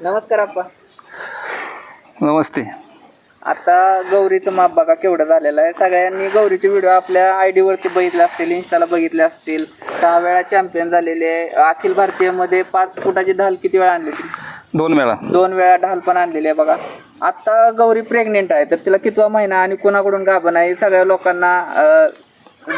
नमस्कार आप्पा नमस्ते. आता गौरीचं माप बघा केवढं झालेलं आहे. सगळ्यांनी गौरीचे व्हिडिओ आपल्या आय वरती बघितले असतील इन्स्टाला बघितले असतील. सहा वेळा चॅम्पियन झालेले आहे. अखिल भारतीयमध्ये पाच फुटाची ढाल किती वेळा आणली होती दोन वेळा. दोन वेळा ढाल पण आणलेली आहे बघा. आता गौरी प्रेग्नेंट आहे तर तिला कितवा महिना आणि कोणाकडून गाभण आहे सगळ्या लोकांना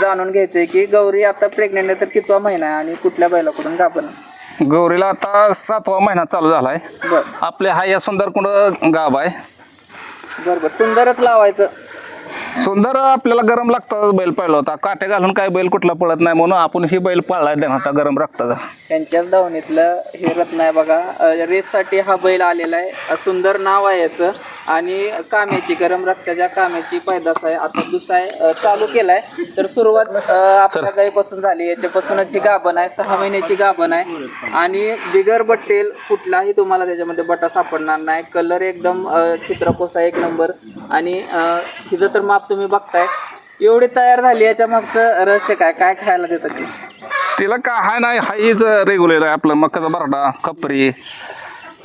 जाणून घ्यायचंय की गौरी आता प्रेग्नेंट आहे तर कितवा महिना आहे आणि कुठल्या बैलाकडून गाभण आहे? गौरीला आता सातवा महिना चालू झालाय. बर. आपले हा या सुंदर कुंड गाव आहे. बरं बरं. सुंदरच लावायचं. सुंदर आपल्याला गरम लागतं बैल पाळला होता. काटे घालून काय बैल कुठला पळत नाही म्हणून आपण ही बैल पाळलाय देणार गरम रक्ताचा त्यांच्याच धावणीतलं हे रत्न आहे बघा. अ, रेससाठी हा बैल आलेला आहे. अ, सुंदर नाव आहे याचं. आणि काम्याची गरम रक्ताच्या काम्याची पैदास आहे. आता दुसरा चालू केलाय. तर सुरुवात आपल्या गाईपासून झाली. याच्यापासूनच गाभण आहे. सहा महिन्याची गाभण आहे. आणि बिगर बट्टेल कुठलाही तुम्हाला त्याच्यामध्ये बटा सापडणार नाही. कलर एकदम चित्रकोसा एक नंबर. आणि हिचं तर माप तुम्ही बघताय. एवढी तयार झाली याच्या मागचं रहस्य काय? काय खायला देतात तिला काय हाय नाही हाईच रेग्युलर आहे आपलं मकाचा बराडा खपरी.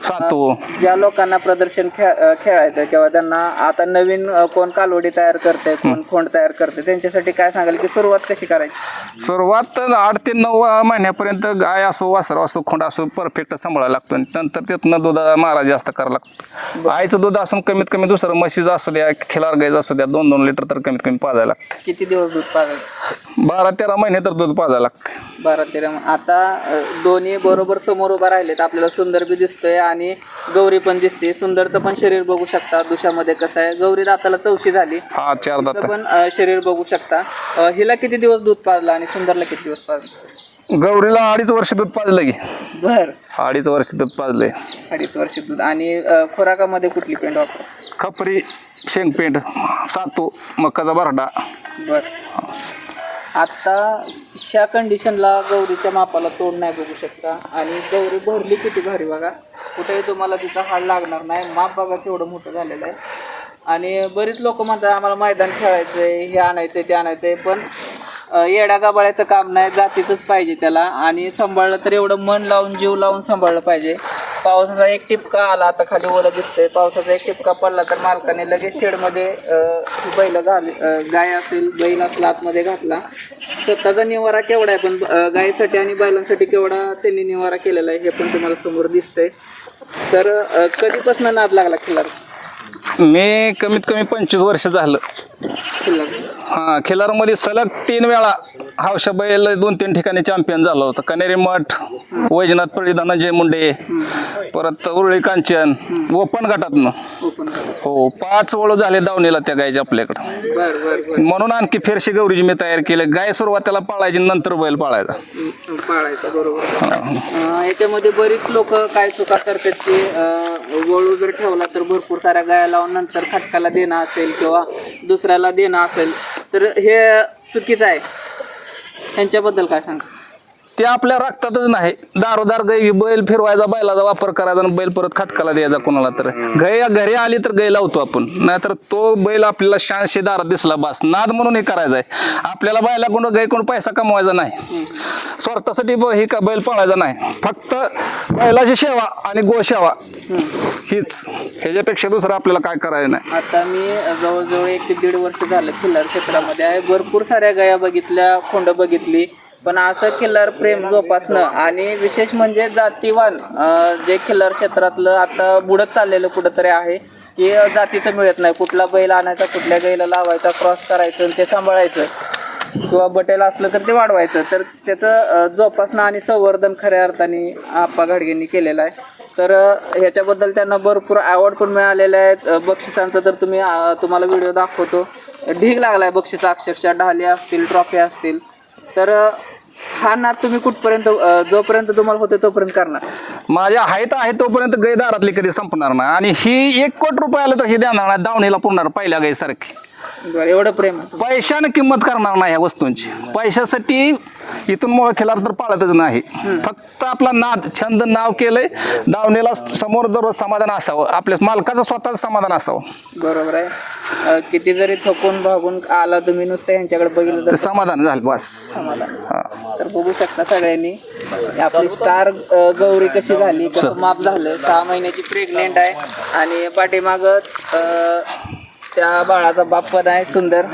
सातो ज्या लोकांना प्रदर्शन खेळ खेळायचं किंवा त्यांना आता नवीन कोण कालवडी तयार करते कोण खोंड तयार करते त्यांच्यासाठी काय सांगाल की सुरुवात कशी करायची? सुरुवात आठ ते नऊ महिन्यापर्यंत गाय असो वासर असो खोंड असो परफेक्ट सांभाळायला लागतो. नंतर त्यातनं दूध मारा जास्त करावं लागतं. आईचं दूध असून कमीत कमी दुसरं म्हशीचं असू द्या खिलार गायचं असू द्या दोन दोन लिटर तर कमीत कमी पाजायला लागतं. किती दिवस दूध पाजायचं? बारा तेरा महिने तर दूध पाजायला लागते. बारा तेरा आता अ, दोन्ही बरोबर समोर उभा राहिले तर आपल्याला सुंदर बी दिसतंय आणि गौरी पण दिसते. सुंदरचं पण शरीर बघू शकता. दुशामध्ये कसं आहे? गौरी दाताला चौशी झाली. हा चार तिचं दात. पण अ, शरीर बघू शकता. अ, हिला किती दिवस दूध पाजलं आणि सुंदरला किती दिवस पाजलं? गौरीला अडीच वर्ष दूध पाजलं की. बर. अडीच वर्ष दूध पाजलंय. अडीच वर्ष दूध. आणि अ, खुराकामध्ये कुठली पेंड वापर? खपरी शेंगपेंड सातू मकाचा बराडा बर. आता ह्या कंडिशनला गौरीच्या मापाला तोड नाही बघू शकता. आणि गौरी भरली किती भारी बघा. कुठेही तुम्हाला तिचा हाड लागणार नाही. माप बघा केवढं मोठं झालेलं आहे. आणि बरीच लोक म्हणतात आम्हाला मैदान खेळायचं आहे हे आणायचं आहे ते आणायचं आहे पण येड्या गाबाळ्याचं काम नाही. जातीतच पाहिजे त्याला. आणि सांभाळलं तर एवढं मन लावून जीव लावून सांभाळलं पाहिजे. पावसाचा एक टिपका आला आता खाली ओलं दिसतंय. पावसाचा एक टिपका पडला तर मालकाने लगेच शेडमध्ये बैल घाल गाय असेल बैल असला आतमध्ये घातला. स्वतःचा निवारा केवढा आहे पण अ, गायीसाठी आणि बैलांसाठी केवढा त्यांनी निवारा केलेला आहे हे पण तुम्हाला समोर दिसतंय. तर अ, कधीपासून नाद लागला खिल्लार मी कमीत कमी पंचवीस वर्ष झालं. खिल्लार हां खिलारमध्ये सलग तीन वेळा हौशा बैल दोन तीन ठिकाणी चॅम्पियन झालं होतं. कनेरी मठ वैजनाथ पळी धनंजय मुंडे परत उरळी कांचन ओपन गटातनं. हो पाच वळू झाले दावणीला त्या गायच्या आपल्याकडं. बर बर बर म्हणून आणखी फेरशी गौरीची मी तयार केली. गाय सुरुवातीला पाळायची नंतर बैल पाळायचा. पाळायचं बरोबर. अं, याच्यामध्ये बरीच लोक काय चुका करतात की अं, वळू जर ठेवला तर भरपूर साऱ्या गाया लावून नंतर खटकाला देणं असेल किंवा दुसऱ्याला देणं असेल. तर हे चुकीचं आहे. ह्यांच्याबद्दल काय सांग ते आपल्या रक्तातच नाही. दारोदार गाई बैल फिरवायचा बैलाचा वापर करायचा आणि बैल परत खटकाला द्यायचा कोणाला तर. गाय घरी आली तर गाय लावतो आपण. नाहीतर तो बैल आपल्याला शहाऐंशी दारात दिसला बस. नाद म्हणून हे करायचा आहे आपल्याला बैला कोण गाय कोण पैसा कमवायचा नाही. स्वार्थासाठी हे का बैल पाळायचा नाही. फक्त बैलाची सेवा आणि गोसेवा हीच. ह्याच्यापेक्षा दुसरं आपल्याला काय करायचं नाही. आता मी जवळजवळ एक ते दीड वर्ष झालं खिल्लार क्षेत्रामध्ये आहे. भरपूर साऱ्या गाया बघितल्या खोंड बघितली. पण असं खिल्लार प्रेम जोपासणं आणि विशेष म्हणजे जातीवान जे खिल्लार क्षेत्रातलं आता बुडत चाललेलं कुठंतरी आहे की जातीचं मिळत नाही. कुठला बैल आणायचा कुठल्या गाईला लावायचा क्रॉस करायचं आणि ते सांभाळायचं. किंवा बटेल असलं तर ते वाढवायचं. तर त्याचं जोपासना आणि संवर्धन खऱ्या अर्थाने आप्पा घाडगेंनी केलेलं आहे. तर ह्याच्याबद्दल त्यांना भरपूर अवॉर्ड पण मिळालेले आहेत बक्षिसांचं तर तुम्ही तुम्हाला व्हिडिओ दाखवतो. ढीग लागला आहे बक्षिसं अक्षरशः. ढाले असतील ट्रॉफी असतील. तर हा नाद तुम्ही कुठपर्यंत अं, जोपर्यंत तुम्हाला होते तोपर्यंत करणार. माझ्या हायत आहे तोपर्यंत गै दारातली कधी संपणार नाही. आणि ही एक कोटी रुपये आलं तर हे देणार नाही दावणीला पुरणार पहिल्या गायसारखी बरं एवढं प्रेम आहे. पैशानं किंमत करणार नाही ह्या वस्तूंची. पैशासाठी इथून मोळ खेळार तर पाळतच नाही. फक्त आपला नाद छंद नाव केलंय दावणीला समोर दररोज समाधान असावं. आपल्या मालकाचं स्वतःच समाधान असावं. बरोबर आहे. अं, किती जरी थकून भागून आला तुम्ही नुसतं यांच्याकडे बघितलं तर समाधान झालं बस. समाधान. हा. तर बघू शकता सगळ्यांनी आपली स्टार अ, गौरी कशी झाली कसं माप झालं सहा महिन्याची प्रेग्नेंट आहे आणि पाठीमाग त्या बाळाचा बाप पण आहे सुंदर.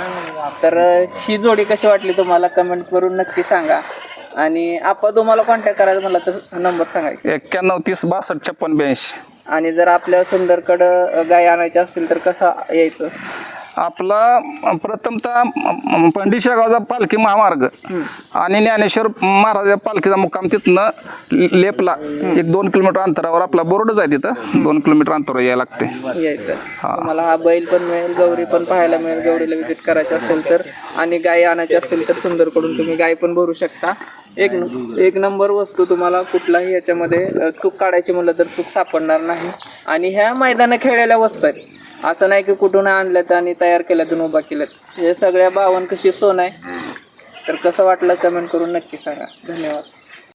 तर ही जोडी कशी वाटली तुम्हाला? कमेंट करून नक्की सांगा. आणि आपण तुम्हाला कॉन्टॅक्ट करायचं म्हणलं तर नंबर सांगायचा एक्क्याण्णव तीस बासष्ट छप्पन ब्याऐंशी. आणि जर आपल्या सुंदरकडं गाय आणायची असतील तर कसं यायचं? आपला प्रथमतः पंडिशा गावचा पालखी महामार्ग आणि ज्ञानेश्वर महाराजा पालखीचा मुक्काम तिथनं लेपला. एक दोन किलोमीटर अंतरावर आपला बोर्डच आहे तिथं. दोन किलोमीटर अंतरावर यायला लागते. यायचं. तुम्हाला हा बैल पण मिळेल गौरी पण पाहायला मिळेल. गौरीला विजिट करायची असेल तर आणि गाय आणायची असेल तर सुंदरकडून तुम्ही गाय पण भरू शकता. एक एक नंबर वस्तू तुम्हाला कुठलाही याच्यामध्ये चूक काढायची म्हणलं तर चूक सापडणार नाही. आणि ह्या मैदानं खेळलेल्या वस्तू आहेत. असं नाही की कुठून आणल्यात आणि तयार केल्यातून उभा केल्यात हे सगळ्या बावन कशी सोन आहे. तर कसं वाटलं कमेंट करून नक्की सांगा. धन्यवाद.